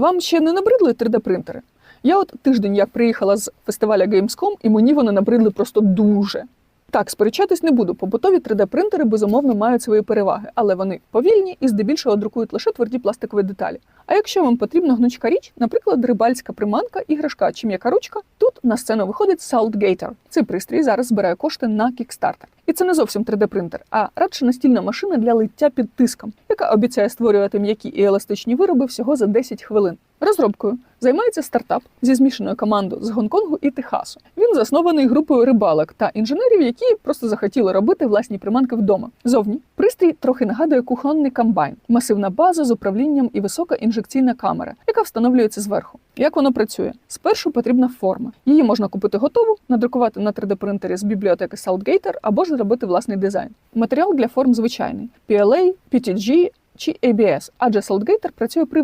Вам ще не набридли 3D-принтери? Я от тиждень як приїхала з фестиваля Gamescom, і мені вони набридли просто дуже. Так, сперечатись не буду. Побутові 3D-принтери безумовно мають свої переваги, але вони повільні і здебільшого друкують лише тверді пластикові деталі. А якщо вам потрібна гнучка річ, наприклад, рибальська приманка, іграшка чи м'яка ручка, тут на сцену виходить Saltgator. Цей пристрій зараз збирає кошти на Kickstarter. І це не зовсім 3D-принтер, а радше настільна машина для лиття під тиском, яка обіцяє створювати м'які і еластичні вироби всього за 10 хвилин. Розробкою займається стартап зі змішаною командою з Гонконгу і Техасу. Він заснований групою рибалок та інженерів, які просто захотіли робити власні приманки вдома. Зовні пристрій трохи нагадує кухонний комбайн, масивна база з управлінням і висока інжекційна камера, яка встановлюється зверху. Як воно працює? Спершу потрібна форма. Її можна купити готову, надрукувати на 3D-принтері з бібліотеки Saltgator або ж зробити власний дизайн. Матеріал для форм звичайний: PLA, PTG чи ABS, адже Saltgator працює при